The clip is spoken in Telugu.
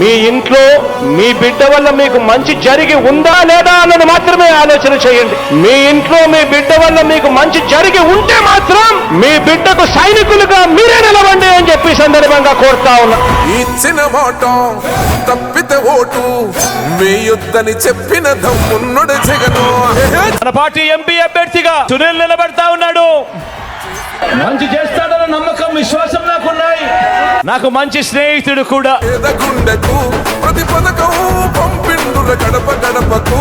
మీ ఇంట్లో మీ బిడ్డ వల్ల మీకు మంచి జరిగి ఉందా లేదా అన్నది మాత్రమే ఆలోచన చేయండి. మీ ఇంట్లో మీ బిడ్డ వల్ల మీకు మంచి జరిగి ఉంటే మాత్రం మీ బిడ్డకు సైనికులుగా మీరే నిలవండి అని చెప్పి సందర్భంగా కోరుతా ఉన్నా. ఇచ్చిన మాట తప్పితే ఓటు వేయొద్దని చెప్పిన దమ్మున్నడు జగను. మన పార్టీ ఎంపీ అభ్యర్థిగా సునీల్ నిలబడతా ఉన్నాడు. మంచి చేస్తాడన్న నమ్మకం విశ్వాసం నాకున్నాయి. నాకు మంచి స్నేహితుడు కూడా. పేద ప్రతి పథకం పంపిండుల గడప గడపకు.